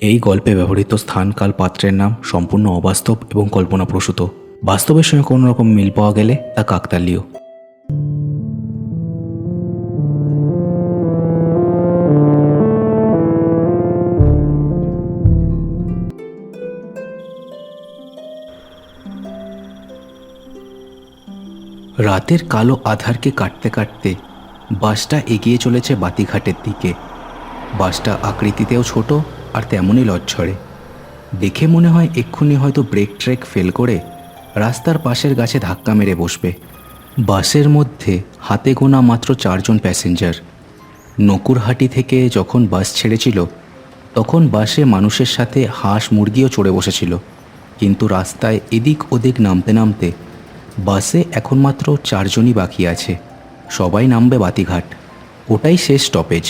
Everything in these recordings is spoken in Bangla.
এই গল্পে ব্যবহৃত স্থান, কাল, পাত্রের নাম সম্পূর্ণ অবাস্তব এবং কল্পনাপ্রসূত। বাস্তবের সঙ্গে কোনো রকম মিল পাওয়া গেলে তা কাকতালীয়। রাতের কালো আধারকে কাটতে কাটতে বাসটা এগিয়ে চলেছে বাতিঘাটের দিকে। বাসটা আকৃতিতেও ছোট আর তেমনই লজ্জরে। দেখে মনে হয় এক্ষুনি হয়তো ব্রেক ট্রেক ফেল করে রাস্তার পাশের গাছে ধাক্কা মেরে বসবে। বাসের মধ্যে হাতে গোনা মাত্র চারজন প্যাসেঞ্জার। নকুরহাটি থেকে যখন বাস ছেড়েছিল, তখন বাসে মানুষের সাথে হাঁস মুরগিও চড়ে বসেছিল। কিন্তু রাস্তায় এদিক ওদিক নামতে নামতে বাসে এখন মাত্র চারজনই বাকি আছে। সবাই নামবে বাতিঘাট। ওটাই শেষ স্টপেজ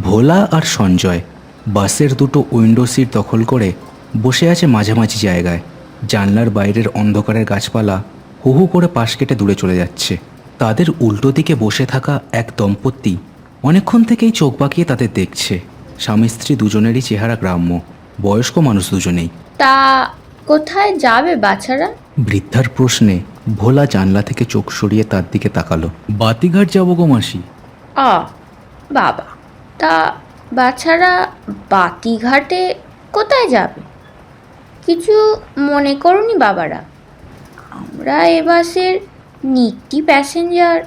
ভোলা আর সঞ্জয়। বাসের দুটো উইন্ডো সিট দখল করে বসে আছে মাঝামাঝি জায়গায়। জানলার বাইরের অন্ধকারের গাছপালা হু হু করে পাশ কেটে দূরে চলে যাচ্ছে। তাদের উল্টো দিকে বসে থাকা এক দম্পতি অনেকক্ষণ থেকেই চোখ বাঁকিয়ে তাদের দেখছে। স্বামী স্ত্রী দুজনেরই চেহারা গ্রাম্য বয়স্ক মানুষ দুজনেই। তা কোথায় যাবে বাচ্চারা? বৃদ্ধার প্রশ্নে ভোলা জানলা থেকে চোখ সরিয়ে তার দিকে তাকালো। বাতিঘাট যাব গো মাসি। আ বাবা তা বাচ্চারা বাতিঘাটে কোথায় যাবে? কিছু মনে করনি বাবারা। আমরা এ বাসের নিত্যি প্যাসেঞ্জার।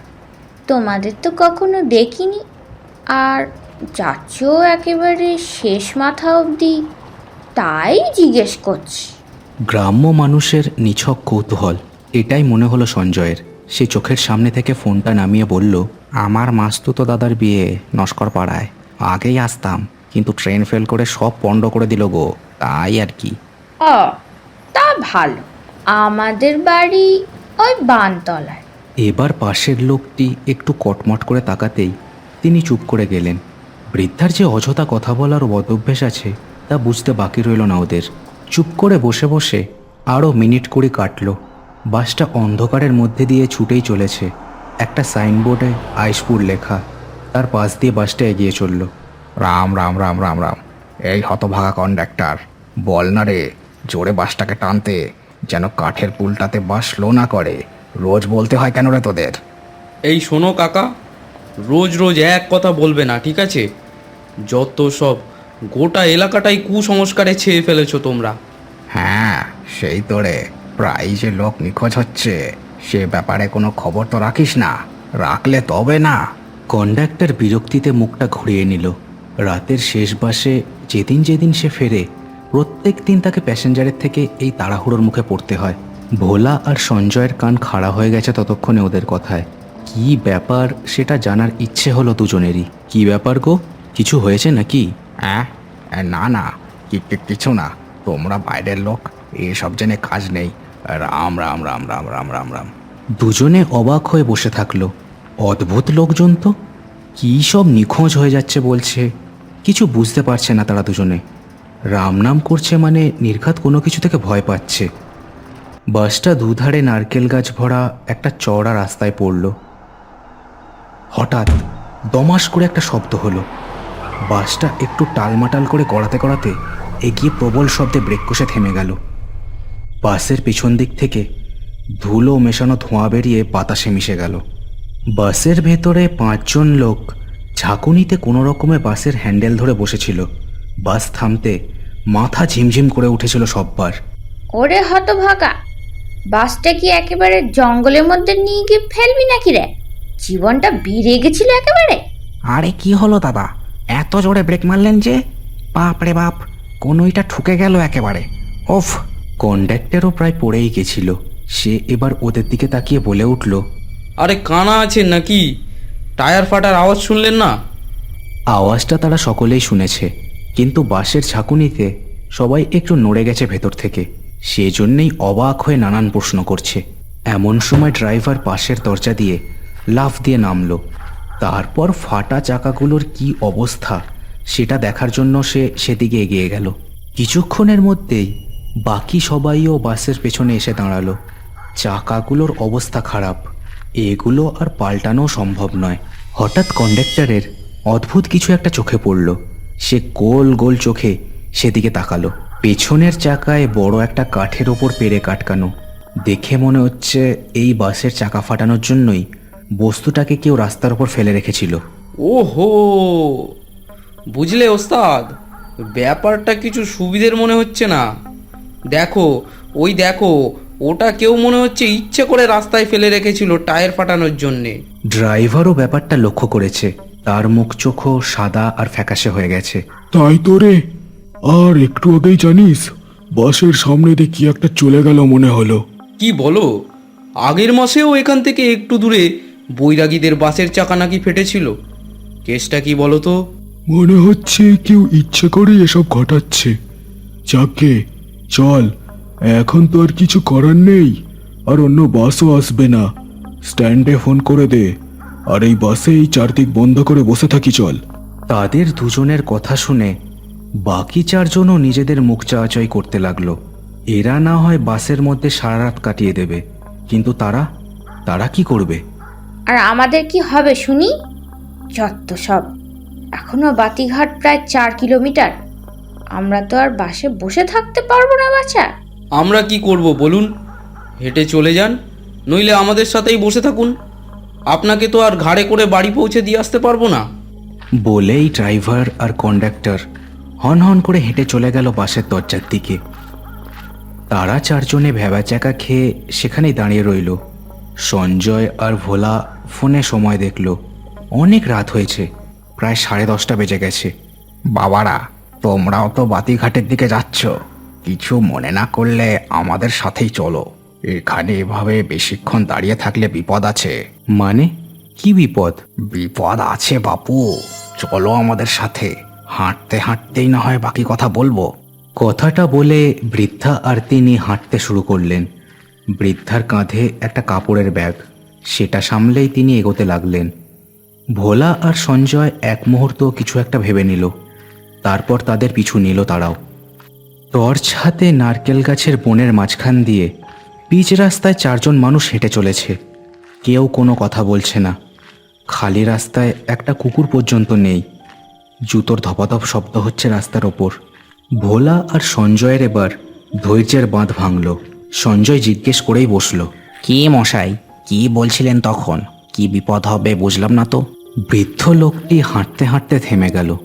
তোমাদের তো কখনো দেখিনি। আর যাচ্ছেও একেবারে শেষ মাথা অবধি। তাই জিজ্ঞেস করছি। গ্রাম্য মানুষের নিছক কৌতূহল, এটাই মনে হলো সঞ্জয়ের। সে চোখের সামনে থেকে ফোনটা নামিয়ে বলল, আমার মাস্তুতো দাদার বিয়ে নস্কর পাড়ায় আগেই আসতাম কিন্তু ট্রেন ফেল করে সব পণ্ড করে দিল গো তাই আর কি। ও তা ভালো। আমাদের বাড়ি ওই বানতলায়। এবার পাশের লোকটি একটু কটমট করে তাকাতেই তিনি চুপ করে গেলেন। বৃদ্ধার যে অযথা কথা বলার বদভ্যাস আছে তা বুঝতে বাকি রইল না ওদের। চুপ করে বসে বসে আরও মিনিট কুড়ি কাটল। বাসটা অন্ধকারের মধ্যে দিয়ে ছুটেই চলেছে। একটা সাইনবোর্ডে আইসপুর লেখা তার পাশ দিয়ে বাসটা এগিয়ে চলল। রাম রাম রাম রাম রাম। এই হতভাগা কন্ডাক্টর বল না রে। জোরে বাসটাকে টানতে যেন কাঠের পুলটাতে বাস স্লো না করে। রোজ বলতে হয় কেন রে তোদের? এই শোনো কাকা রোজ রোজ এক কথা বলবে না ঠিক আছে? যত সব গোটা এলাকাটাই কুসংস্কারে ছেয়ে ফেলেছো তোমরা। হ্যাঁ সেই তো রে। প্রায় যে লোক নিখোঁজ হচ্ছে সে ব্যাপারে কোনো খবর তো রাখিস না। রাখলে তবে না। কন্ডাক্টর বিরক্তিতে মুখটা ঘুরিয়ে নিল। রাতের শেষ বাসে যেদিন যেদিন সে ফেরে প্রত্যেক দিন তাকে প্যাসেঞ্জারের থেকে এই তাড়াহুড়োর মুখে পড়তে হয়। ভোলা আর সঞ্জয়ের কান খাড়া হয়ে গেছে ততক্ষণে ওদের কথায়। কি ব্যাপার সেটা জানার ইচ্ছে হলো দুজনেরই। কি ব্যাপার গো? কিছু হয়েছে নাকি? হ্যাঁ না না কিছু না। তোমরা বাইরের লোক এসব জেনে কাজ নেই। রাম রাম রাম রাম রাম রাম রাম। দুজনে অবাক হয়ে বসে থাকল। অদ্ভুত লোকজন তো। কী সব নিখোঁজ হয়ে যাচ্ছে বলছে। কিছু বুঝতে পারছে না তারা দুজনে। রাম নাম করছে মানে নির্ঘাত কোনো কিছু থেকে ভয় পাচ্ছে। বাসটা দুধারে নারকেল গাছ ভরা একটা চওড়া রাস্তায় পড়ল। হঠাৎ দমাস করে একটা শব্দ হলো। বাসটা একটু টালমাটাল করে গড়াতে গড়াতে এগিয়ে প্রবল শব্দে ব্রেক কষে থেমে গেল। বাসের পিছন দিক থেকে ধুলো মেশানো ধোঁয়া বেরিয়ে বাতাসে মিশে গেল। বাসের ভেতরে পাঁচজন লোক ঝাঁকুনিতে কোনো রকমে বাসের হ্যান্ডেল ধরে বসেছিল। বাস থামতে মাথা ঝিমঝিম করে উঠেছিল সববার। ওরে হতভাগা বাসটা কি একেবারে জঙ্গলের মধ্যে নিয়ে গিয়ে ফেলবি নাকি রে? জীবনটা বেড়ে গেছিল একেবারে। আরে কি হলো দাদা এত জোরে ব্রেক মারলেন যে? বাপ রে বাপ কোনোইটা ঠুকে গেল একেবারে। ওফ কন্ডাক্টরও প্রায় পড়েই গেছিল। সে এবার ওদের দিকে তাকিয়ে বলে উঠল আরে কানা আছেন নাকি? টায়ার ফাটার আওয়াজ শুনলেন না? আওয়াজটা তারা সকলেই শুনেছে, কিন্তু বাসের ঝাঁকুনিতে সবাই একটু নড়ে গেছে ভেতর থেকে। সেজন্যই অবাক হয়ে নানান প্রশ্ন করছে। এমন সময় ড্রাইভার পাশের দরজা দিয়ে লাফ দিয়ে নামলো। তারপর ফাটা চাকাগুলোর কি অবস্থা, সেটা দেখার জন্য সে সেদিকে এগিয়ে গেল। কিছুক্ষণের মধ্যেই বাকি সবাইও বাসের পেছনে এসে দাঁড়াল। চাকাগুলোর অবস্থা খারাপ। এগুলো আর পাল্টানো সম্ভব নয়। হঠাৎ কন্ডাক্টরের অদ্ভুত কিছু একটা চোখে পড়ল। সে গোল গোল চোখে সেদিকে তাকালো। পেছনের চাকায় বড় একটা কাঠের ওপর পেরে কাটকানো। দেখে মনে হচ্ছে এই বাসের চাকা ফাটানোর জন্যই বস্তুটাকে কেউ রাস্তার ওপর ফেলে রেখেছিল। ওহো! বুঝলে ওস্তাদ, ব্যাপারটা কিছু সুবিধের মনে হচ্ছে না। দেখো, ওই দেখো ওটা কেউ মনে হচ্ছে ইচ্ছে করে রাস্তায় ফেলে রেখেছিল টায়ার ফাটানোর জন্যে। ড্রাইভারও ব্যাপারটা লক্ষ্য করেছে। তার মুখ চোখও সাদা আর ফ্যাকাশে হয়ে গেছে। তাই তো রে। আর একটু আগেই জানিস বাসের সামনে দিয়ে কি একটা চলে গেল মনে হলো। কি বলো? আগের মাসেও এখান থেকে একটু দূরে বৈরাগীদের বাসের চাকা নাকি ফেটেছিল? কেসটা কি বলো তো? মনে হচ্ছে কেউ ইচ্ছে করে এসব ঘটাচ্ছে। যাকে চল। এখন তো আর কিছু করার নেই আর অন্য বাসও আসবে না। স্ট্যান্ডে ফোন করে দে আর এই বাসে এই চারদিক বন্ধ করে বসে থাকি চল। তাদের দুজনের কথা শুনে বাকি চারজনও নিজেদের মুখ চাওয়াচাই করতে লাগল। এরা না হয় বাসের মধ্যে সারা রাত কাটিয়ে দেবে কিন্তু তারা তারা কি করবে? আর আমাদের কি হবে শুনি? যত সব এখনও বাতিঘাট প্রায় চার কিলোমিটার। আমরা তো আর বাসে বসে থাকতে পারব না বাচ্চা আমরা কি করব বলুন? হেঁটে চলে যান নইলে আমাদের সাথেই বসে থাকুন। আপনাকে তো আর ঘাড়ে করে বাড়ি পৌঁছে দিয়ে আসতে পারব না। বলেই ড্রাইভার আর কন্ডাক্টর হন হন করে হেঁটে চলে গেল বাসের দরজার দিকে। তারা চারজনে ভেবাচাকা খেয়ে সেখানেই দাঁড়িয়ে রইল। সঞ্জয় আর ভোলা ফোনে সময় দেখল। অনেক রাত হয়েছে প্রায় সাড়ে দশটা বেজে গেছে। বাবারা তোমরাও তো বাতিঘাটের দিকে যাচ্ছ। কিছু মনে না করলে আমাদের সাথেই চলো। এখানে এভাবে বেশিক্ষণ দাঁড়িয়ে থাকলে বিপদ আছে। মানে? কি বিপদ? বিপদ আছে বাপু। চলো আমাদের সাথে। হাঁটতে হাঁটতেই না হয় বাকি কথা বলব। কথাটা বলে বৃদ্ধা আর তিনি হাঁটতে শুরু করলেন। বৃদ্ধার কাঁধে একটা কাপড়ের ব্যাগ। সেটা সামলেই তিনি এগোতে লাগলেন। ভোলা আর সঞ্জয় এক মুহূর্ত কিছু একটা ভেবে নিল। তারপর তাদের পিছু নিল তারাও। টর্চ হাতে নারকেল গাছের বনের মাঝখান দিয়ে পিচ রাস্তায় চারজন মানুষ হেঁটে চলেছে। কেউ কোনো কথা বলছে না। খালি রাস্তায় একটা কুকুর পর্যন্ত নেই। জুতোর ধপাধপ শব্দ হচ্ছে রাস্তার ওপর। ভোলা আর সঞ্জয়ের এবার ধৈর্যের বাঁধ ভাঙল। সঞ্জয় জিজ্ঞেস করেই বসল, কে মশাই? কি বলছিলেন তখন? কি বিপদ হবে বুঝলাম না তো? বৃদ্ধ লোকটি হাঁটতে হাঁটতে থেমে গেল।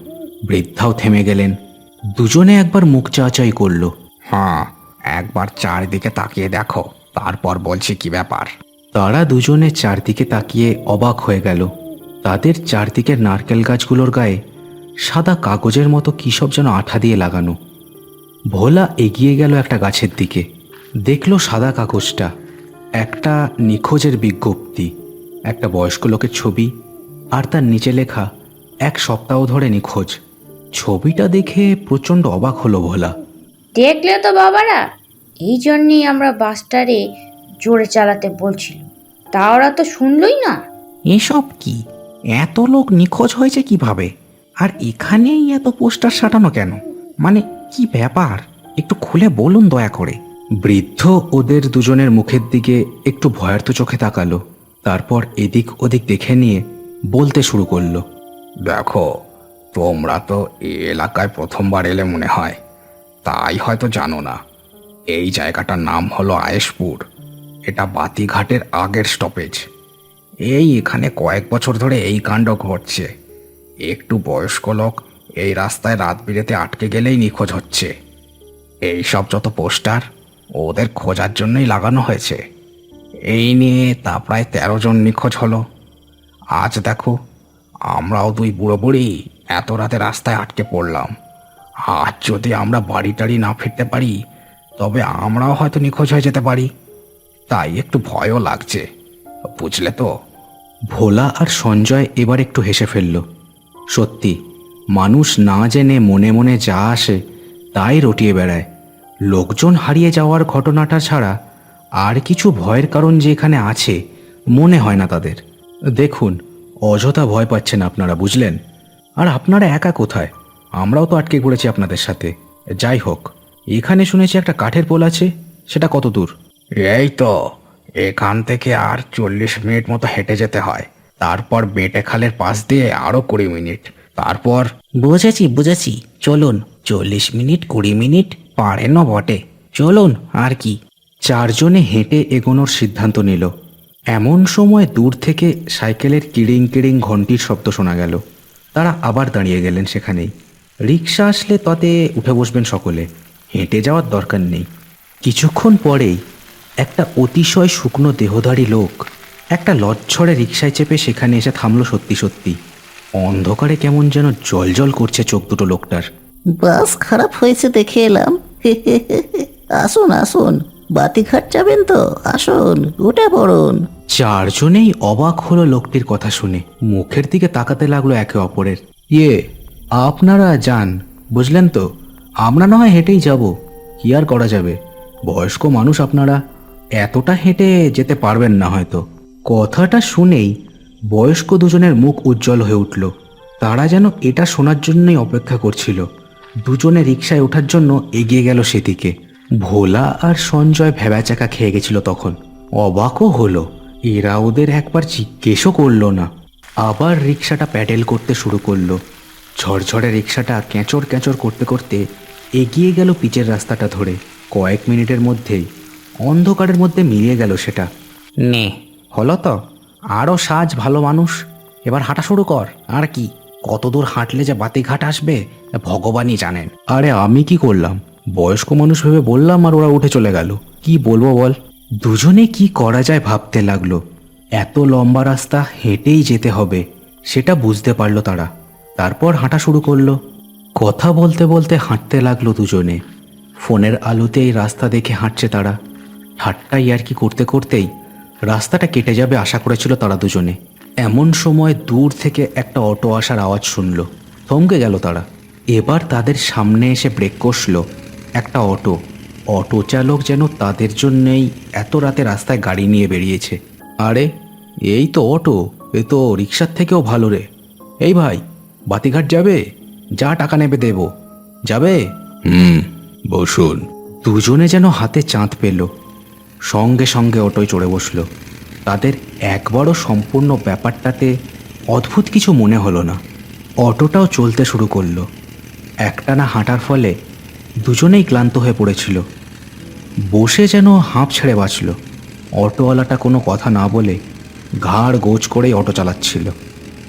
বৃদ্ধাও থেমে গেলেন। দুজনে একবার মুখ চাচাই করল। হ্যাঁ একবার চারদিকে তাকিয়ে দেখো তারপর বলছি কি ব্যাপার। তারা দুজনে চারদিকে তাকিয়ে অবাক হয়ে গেল। তাদের চারদিকের নারকেল গাছগুলোর গায়ে সাদা কাগজের মতো কী সব যেন আঠা দিয়ে লাগানো। ভোলা এগিয়ে গেল একটা গাছের দিকে দেখল সাদা কাগজটা একটা নিখোঁজের বিজ্ঞপ্তি একটা বয়স্ক লোকের ছবি আর তার নিচে লেখা এক সপ্তাহ ধরে নিখোঁজ। ছবিটা দেখে প্রচণ্ড অবাক হলো ভোলা। দেখলে তো বাবারা এই জন্যেই আমরা বাসটারে জোরে চালাতে বলছিল তা ওরা তো শুনলই না। এসব কি? এত লোক নিখোঁজ হয়েছে কীভাবে? আর এখানেই এত পোস্টার সাটানো কেন? মানে কি ব্যাপার? একটু খুলে বলুন দয়া করে। বৃদ্ধ ওদের দুজনের মুখের দিকে একটু ভয়ার্থ চোখে তাকালো। তারপর এদিক ওদিক দেখে নিয়ে বলতে শুরু করল। দেখো তোমরা তো এই এলাকায় প্রথমবার এলে মনে হয়। তাই হয়তো জানো না। এই জায়গাটার নাম হলো আয়েশপুর। এটা বাতিঘাটের আগের স্টপেজ এই এখানে কয়েক বছর ধরে এই কাণ্ড ঘটছে। একটু বয়স্ক লোক এই রাস্তায় রাত বিরেতে আটকে গেলেই নিখোঁজ হচ্ছে। এই সব যত পোস্টার, ওদের খোঁজার জন্যই লাগানো হয়েছে। এই নিয়ে তা প্রায় তেরো জন নিখোঁজ হলো। আজ দেখো, আমরাও দুই বুড়ো বুড়ি এত রাতে রাস্তায় আটকে পড়লাম। আজ যদি আমরা বাড়ি টাড়ি না ফিরতে পারি, তবে আমরাও হয়তো নিখোঁজ হয়ে যেতে পারি। তাই একটু ভয়ও লাগছে। বুঝলে তো? ভোলা আর সঞ্জয় এবার একটু হেসে ফেলল। সত্যি, মানুষ না জেনে মনে মনে যা আসে, তাই রটিয়ে বেড়ায়। লোকজন হারিয়ে যাওয়ার ঘটনাটা ছাড়া আর কিছু ভয়ের কারণ যে এখানে আছে, মনে হয় না তাদের। দেখুন, অযথা ভয় পাচ্ছেন আপনারা, বুঝলেন? আর আপনারা একা কোথায়? আমরাও তো আটকে পড়েছি আপনাদের সাথে। যাই হোক এখানে শুনেছি একটা কাঠের পোল আছে সেটা কত দূর? এই তো এখান থেকে আর চল্লিশ মিনিট মতো হেঁটে যেতে হয়। তারপর বেটে খালের পাশ দিয়ে আরও কুড়ি মিনিট। তারপর বুঝেছি বুঝেছি। চলুন চল্লিশ মিনিট কুড়ি মিনিট পারে না বটে। চলুন আর কি? চারজনে হেঁটে এগোনোর সিদ্ধান্ত নিল। এমন সময় দূর থেকে সাইকেলের কিড়িং কিড়িং ঘন্টির শব্দ শোনা গেল। তারা আবার দাঁড়িয়ে গেলেন সেখানেই। রিক্সা আসলে তাতে উঠে বসবেন সকলে। হেঁটে যাওয়ার দরকার নেই। কিছুক্ষণ পরেই একটা অতিশয় শুকনো দেহধারী লোক একটা লচ্ছড়ে রিক্সায় চেপে সেখানে এসে থামলো সত্যি সত্যি। অন্ধকারে কেমন যেন জল জল করছে চোখ দুটো লোকটার। বাস খারাপ হয়েছে দেখে এলাম। আসুন আসুন। বাতিঘাট যাবেন তো, আসুন, উঠে পড়ুন। চারজনেই অবাক হলো লোকটির কথা শুনে। মুখের দিকে তাকাতে লাগল একে অপরের। ইয়ে আপনারা যান, বুঝলেন তো? আমরা না হয় হেঁটেই যাব। কি আর করা যাবে? বয়স্ক মানুষ আপনারা, এতটা হেঁটে যেতে পারবেন না হয়তো। কথাটা শুনেই বয়স্ক দুজনের মুখ উজ্জ্বল হয়ে উঠল। তারা যেন এটা শোনার জন্যই অপেক্ষা করছিল। দুজনে রিকশায় ওঠার জন্য এগিয়ে গেল সেদিকে। ভোলা আর সঞ্জয় ভেবাচাকা খেয়ে গেছিল তখন। অবাকও হলো, এরা ওদের একবার জিজ্ঞেসও করল না। আবার রিক্সাটা প্যাডেল করতে শুরু করল। ঝড়ঝড়ে রিক্সাটা ক্যাঁচড় ক্যাঁচড় করতে করতে এগিয়ে গেল পিচের রাস্তাটা ধরে। কয়েক মিনিটের মধ্যেই অন্ধকারের মধ্যে মিলিয়ে গেল সেটা। নে হলো তো আরও সাজ ভালো মানুষ, এবার হাঁটা শুরু কর। আর কি, কতদূর হাঁটলে যে বাতিঘাট আসবে, ভগবানই জানেন। আরে আমি কি করলাম? বয়স্ক মানুষ ভেবে বললাম আর ওরা উঠে চলে গেল। কি বলব বল? দুজনে কি করা যায় ভাবতে লাগল। এত লম্বা রাস্তা হেঁটেই যেতে হবে, সেটা বুঝতে পারল তারা। তারপর হাঁটা শুরু করল। কথা বলতে বলতে হাঁটতে লাগল দুজনে। ফোনের আলোতে এই রাস্তা দেখে হাঁটছে তারা। ঠাট্টা ইয়ার্কি করতে করতেই রাস্তাটা কেটে যাবে আশা করেছিল তারা দুজনে। এমন সময় দূর থেকে একটা অটো আসার আওয়াজ শুনল। থমকে গেল তারা। এবার তাদের সামনে এসে ব্রেক কষল। একটা অটো। অটো চালক যেন তাদের জন্যেই এত রাতে রাস্তায় গাড়ি নিয়ে বেরিয়েছে। আরে এই তো অটো। এ তো রিক্সার থেকেও ভালো রে। এই ভাই বাতিঘাট যাবে? যা টাকা নেবে দেব। যাবে? হুম বসুন। দুজনে যেন হাতে চাঁদ পেল। সঙ্গে সঙ্গে অটোয় চড়ে বসল। তাদের একবারও সম্পূর্ণ ব্যাপারটাতে অদ্ভুত কিছু মনে হলো না। অটোটাও চলতে শুরু করল। একটানা হাঁটার ফলে দুজনেই ক্লান্ত হয়ে পড়েছিল। বসে যেন হাঁপ ছেড়ে বাঁচল। অটোওয়ালাটা কোনো কথা না বলে ঘাড় গোজ করেই অটো চালাচ্ছিল।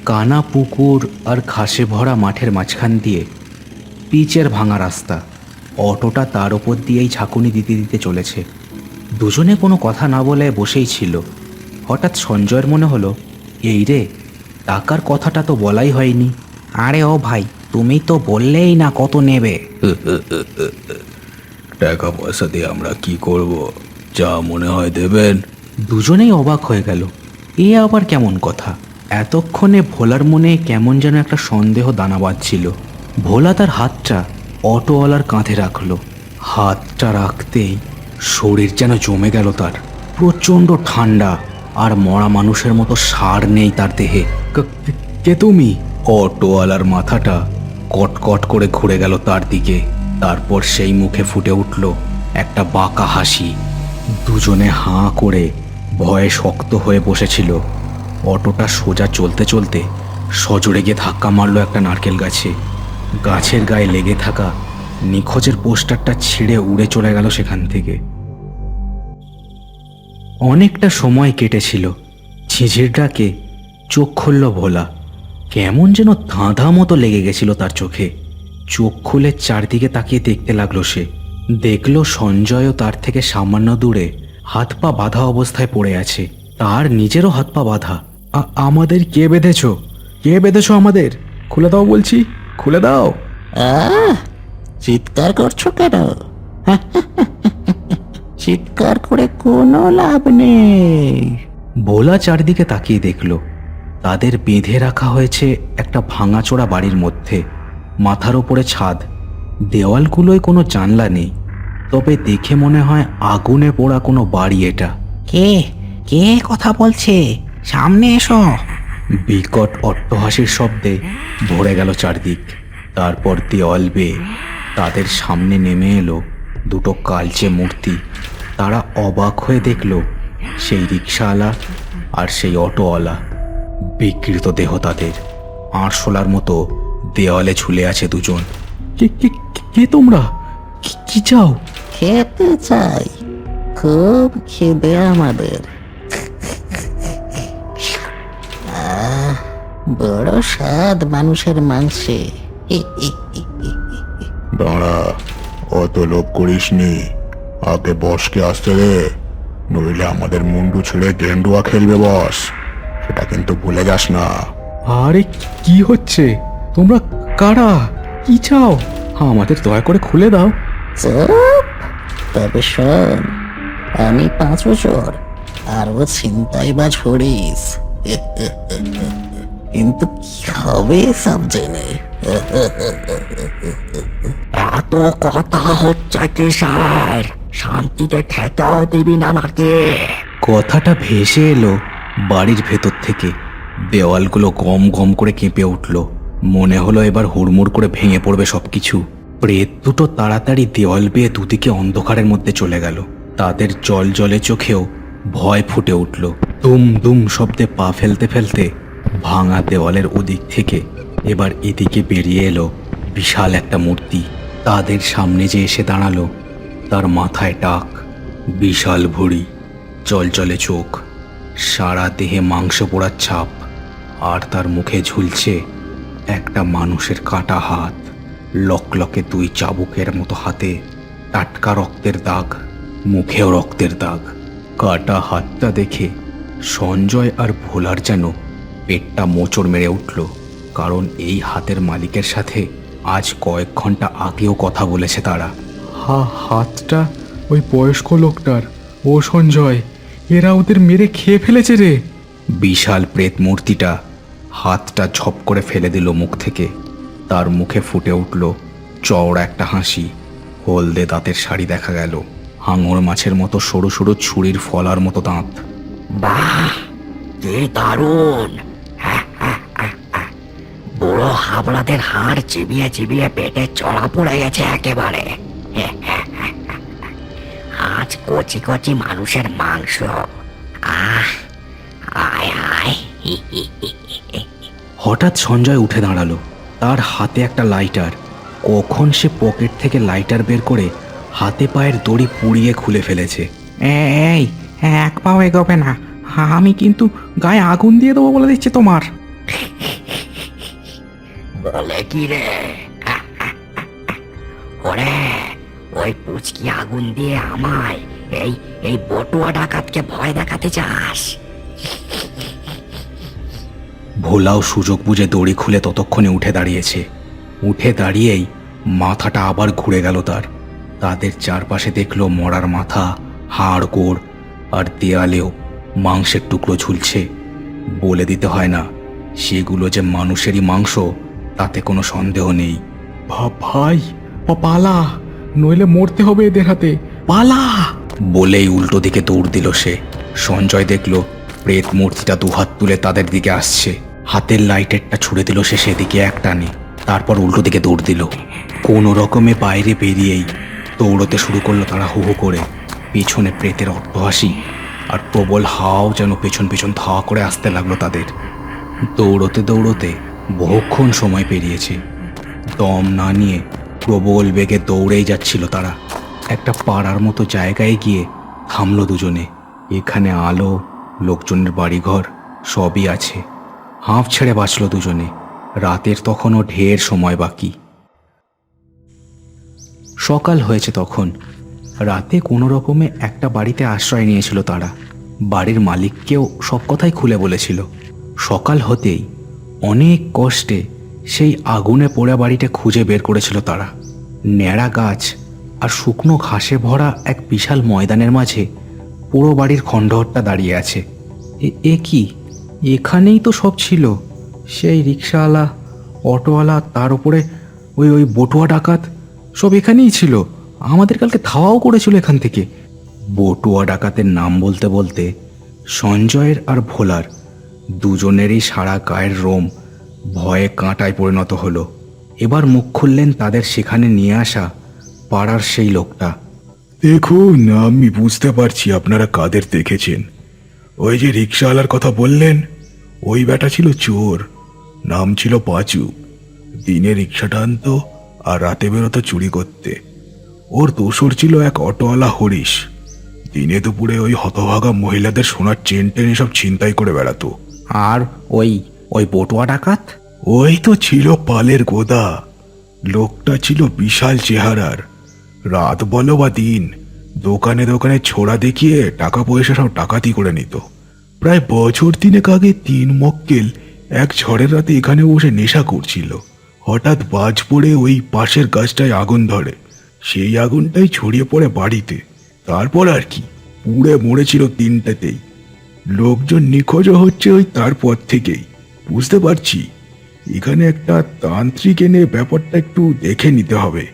কানা পুকুর আর ঘাসে ভরা মাঠের মাঝখান দিয়ে পিচের ভাঙা রাস্তা। অটোটা তার ওপর দিয়েই ঝাঁকুনি দিতে দিতে চলেছে। দুজনে কোনো কথা না বলে বসেই ছিল। হঠাৎ সঞ্জয়ের মনে হলো, এই রে, টাকার কথাটা তো বলাই হয়নি। আরে ও ভাই তুমি তো বললেই না কত নেবে। টাকা পয়সা দিয়ে আমরা কি করব? যা মনে হয় দেবেন। দুজনেই অবাক হয়ে গেল। এ আবার কেমন কথা? এতক্ষণে ভোলার মনে কেমন যেন একটা সন্দেহ দানা বাঁধছিল। ভোলা তার হাতটা অটোওয়ালার কাঁধে রাখল। হাতটা রাখতেই শরীর যেন জমে গেল তার। প্রচণ্ড ঠান্ডা আর মরা মানুষের মতো সার নেই তার দেহে। কে- কে তুমি? অটোওয়ালার মাথাটা কটকট করে ঘুরে গেল তার দিকে। তারপর সেই মুখে ফুটে উঠল একটা বাঁকা হাসি। দুজনে হাঁ করে ভয়ে শক্ত হয়ে বসেছিল। অটোটা সোজা চলতে চলতে সজোরে গিয়ে ধাক্কা মারলো একটা নারকেল গাছে। গাছের গায়ে লেগে থাকা নিখোঁজের পোস্টারটা ছিঁড়ে উড়ে চলে গেল সেখান থেকে। অনেকটা সময় কেটেছিল। ঝিঝির ডাকে চোখ খুলল ভোলা। কেমন যেন ধাঁধা মতো লেগে গেছিল তার চোখে। চোখ খুলে চারদিকে তাকিয়ে দেখতে লাগল সে। দেখল সঞ্জয়ও তার থেকে সামান্য দূরে হাত পা বাঁধা অবস্থায় পড়ে আছে। তার নিজেরও হাত পা বাঁধা। আমাদের কে বেঁধেছ? কে বেঁধেছ আমাদের? খুলে দাও বলছি খুলে দাও। চিৎকার করছ কেন? চিৎকার করে কোনো লাভ নেই। ভোলা চারদিকে তাকিয়ে দেখল। তাদের বেঁধে রাখা হয়েছে একটা ভাঙাচোরা বাড়ির মধ্যে। মাথার ওপরে ছাদ। দেওয়ালগুলোয় কোনো জানলা নেই। তবে দেখে মনে হয় আগুনে পোড়া কোনো বাড়ি এটা। কে? কে কথা বলছে? সামনে এসো। বিকট অট্টহাসির শব্দে ভরে গেল চারদিক। তারপর দেওয়াল বেয়ে তাদের সামনে নেমে এলো দুটো কালচে মূর্তি। তারা অবাক হয়ে দেখল সেই রিক্সাওয়ালা আর সেই অটোওয়ালা। বিকৃত দেহ তাদের। আরশোলার মতো দেওয়ালে ঝুলে আছে দুজন। কে কে কে- কে তোমরা? কি- কি চাও? খেতে চাই। খুব খিদে আমাদের। বড় স্বাদ মানুষের মাংসে। দাঁড়া অত লোভ করিস নি আগে বসকে আসতে দে নইলে আমাদের মুন্ডু ছেড়ে গেন্ডুয়া খেলবে বস। সেটা কিন্তু ভুলে যাস না। আরে কি হচ্ছে? তোমরা কারা? কি চাও? আমাদের দয়া করে খুলে দাও। চুপ। তবে শোন আমি পাঁচ বছর আর ও ছিনতাই বা ছড়িস কিন্তু কি হবে সব জেনে? এত কথা হচ্ছে কি স্যার শান্তিতে খেতেও দিবি না আমাকে। কথাটা ভেসে এলো। বাড়ির ভেতর থেকে দেওয়ালগুলো গম গম করে কেঁপে উঠল। মনে হলো এবার হুড়মুড় করে ভেঙে পড়বে সবকিছু। প্রেত দুটো তাড়াতাড়ি দেওয়াল বেয়ে দুদিকে অন্ধকারের মধ্যে চলে গেল। তাদের জল জলে চোখেও ভয় ফুটে উঠল। দুম দুম শব্দে পা ফেলতে ফেলতে ভাঙা দেওয়ালের ওদিক থেকে এবার এদিকে বেরিয়ে এলো বিশাল একটা মূর্তি। তাদের সামনে যে এসে দাঁড়াল, তার মাথায় টাক, বিশাল ভুড়ি চলচলে চোখ। সারা দেহে মাংস পোড়ার ছাপ, আর তার মুখে ঝুলছে একটা মানুষের কাটা হাত, লকলকে দুই চাবুকের মতো হাতে, টাটকা রক্তের দাগ, মুখেও রক্তের দাগ। কাটা হাতটা দেখে সঞ্জয় আর ভোলার যেন পেটটা মোচড় মেরে উঠল, কারণ এই হাতের মালিকের সাথে আজ কয়েক ঘণ্টা আগেও কথা বলেছে তারা। হা, হাতটা ওই বয়স্ক লোকটার, ও সঞ্জয়। এরা ওদের মেরে খেয়ে ফেলেছে রে। বিশাল প্রেত মূর্তিটা হাতটা ঝপ করে ফেলে দিল মুখ থেকে। তার মুখে ফুটে উঠল চওড়া একটা হাসি। হলদে দাঁতের শাড়ি দেখা গেল। হাঙর মাছের মতো সরু সরু ছুরির ফলার মতো দাঁত। বাহ কি দারুণ। বুড়ো হাবড়াদের হাড় চিবিয়ে চিবিয়ে পেটে চড়া পড়ে গেছে একেবারে। আজ কচি কচি মানুষের মাংস। আহ আয় আয়। হঠাৎ সঞ্জয় উঠে দাঁড়াল। তার হাতে একটা লাইটার। কখন সে পকেট থেকে লাইটার বের করে হাতে পায়ের দড়ি পুড়িয়ে খুলে ফেলেছে। এই এক পাও এগোবে না। আমি কিন্তু গায়ে আগুন দিয়ে দেবো বলে দিচ্ছে তোমার। বলে কি রে? ওরে ওই পুচকি আগুন দিয়ে আমায় এই এই বটুয়া ডাকাতকে ভয় দেখাতে চাস? ভোলাও সুযোগ বুঝে দড়ি খুলে ততক্ষণে উঠে দাঁড়িয়েছে। উঠে দাঁড়িয়েই মাথাটা আবার ঘুরে গেল তার। তাদের চারপাশে দেখল মরার মাথা হাড় গোড় আর দেয়ালেও মাংসের টুকরো ঝুলছে। বলে দিতে হয় না সেগুলো যে মানুষেরই মাংস তাতে কোনো সন্দেহ নেই। ভা- ভাই পালা। নইলে মরতে হবে এদের হাতে। পালা! বলেই উল্টো দিকে দৌড় দিল সে। সঞ্জয় দেখল, প্রেত মূর্তিটা দুহাত তুলে তাদের দিকে আসছে। হাতের লাইটেরটা ছুড়ে দিল সে সেদিকে এক টানে তারপর উল্টো দিকে দৌড় দিল। কোনো রকমে বাইরে বেরিয়েই দৌড়তে শুরু করল তারা হু হু করে। পিছনে প্রেতের অট্টহাসি আর প্রবল হাওয়াও যেন পেছন পেছন ধাওয়া করে আসতে লাগল তাদের। দৌড়তে দৌড়তে বহুক্ষণ সময় পেরিয়েছে। দম না নিয়ে প্রবল বেগে দৌড়েই যাচ্ছিল তারা। একটা পাড়ার মতো জায়গায় গিয়ে থামলো দুজনে। এখানে আলো, লোকজনের বাড়িঘর, সবই আছে। হাঁফ ছেড়ে বাঁচলো দুজনে। রাতের তখনও ঢের সময় বাকি। সকাল হয়েছে তখন। রাতে কোনো রকমে একটা বাড়িতে আশ্রয় নিয়েছিল তারা। বাড়ির মালিককেও সব কথাই খুলে বলেছিল। সকাল হতেই অনেক কষ্টে সেই আগুনে পোড়া বাড়িটা খুঁজে বের করেছিল তারা। ন্যাড়া গাছ আর শুকনো ঘাসে ভরা এক বিশাল ময়দানের মাঝে পুরো বাড়ির খণ্ডহরটা দাঁড়িয়ে আছে। এ- কি? এখানেই তো সব ছিল। সেই রিক্সাওয়ালা, অটোওয়ালা, তার উপরে ওই ওই বটুয়া ডাকাত, সব এখানেই ছিল। আমাদের কালকে ধাওয়াও করেছিল এখান থেকে। বটুয়া ডাকাতের নাম বলতে বলতে সঞ্জয়ের আর ভোলার, দুজনেরই সারা গায়ের রোম ভয়ে কাঁটায় পরিণত হলো। এবার মুখ খুললেন তাদের সেখানে নিয়ে আসা পাড়ার সেই লোকটা। দেখুন আমি বুঝতে পারছি আপনারা কাদের দেখেছেন। ওই যে রিক্সাওয়ালার কথা বললেন ওই বেটা ছিল চোর নাম ছিল পাঁচু। দিনে রিক্সাটা আনতো আর রাতে বেরোতো চুরি করতে। ওর দোসর ছিল এক অটোওয়ালা হরিশ। দিনে দুপুরে ওই হতভাগা মহিলাদের সোনার চেন টেন এসব ছিনতাই করে বেড়াতো। আর ওই ওই বটুয়া ডাকাত? ওই তো ছিল পালের গোদা। লোকটা ছিল বিশাল চেহারার। রাত বলো বা দিন, দোকানে দোকানে ছোড়া দেখিয়ে টাকা পয়সা সব ডাকাতি করে নিত। প্রায় বছর তিনেক আগে তিন মক্কেল এক ঝড়ের রাতে এখানে বসে নেশা করছিল। হঠাৎ বাজ পড়ে ওই পাশের গাছটায় আগুন ধরে। সেই আগুনটাই ছড়িয়ে পড়ে বাড়িতে। তারপর আর কি, পুড়ে মরেছিল তিনটেতেই লোকজন নিখোঁজও হচ্ছে ওই তারপর থেকেই। বুঝতে পারছি। এখানে একটা তান্ত্রিক এনে ব্যাপারটা একটু দেখে নিতে হবে।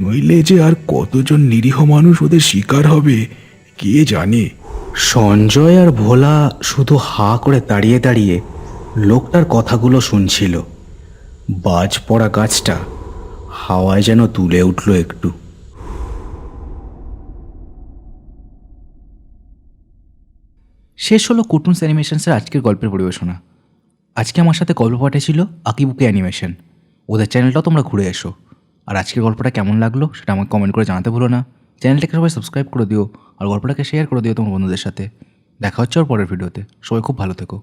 নইলে যে আর কতজন নিরীহ মানুষ ওদের শিকার হবে কে জানে? সঞ্জয় আর ভোলা শুধু হা করে দাঁড়িয়ে দাঁড়িয়ে লোকটার কথাগুলো শুনছিল। বাজ পড়া গাছটা হাওয়ায় যেন তুলে উঠল একটু। শেষ হলো কুটুন্স অ্যানিমেশনসের আজকের গল্পের পরিবেশনা। আজকে আমার সাথে গল্প পাঠিয়েছিল আকিবুকে অ্যানিমেশন। ওদের চ্যানেলটাও তোমরা ঘুরে এসো। আর আজকের গল্পটা কেমন লাগল সেটা আমাকে কমেন্ট করে জানাতে ভুলো না। চ্যানেলটাকে সবাই সাবস্ক্রাইব করে দিও, আর গল্পটাকে শেয়ার করে দিও তোমার বন্ধুদের সাথে। দেখা হচ্ছে ওর পরের ভিডিওতে সবাই খুব ভালো থেকো।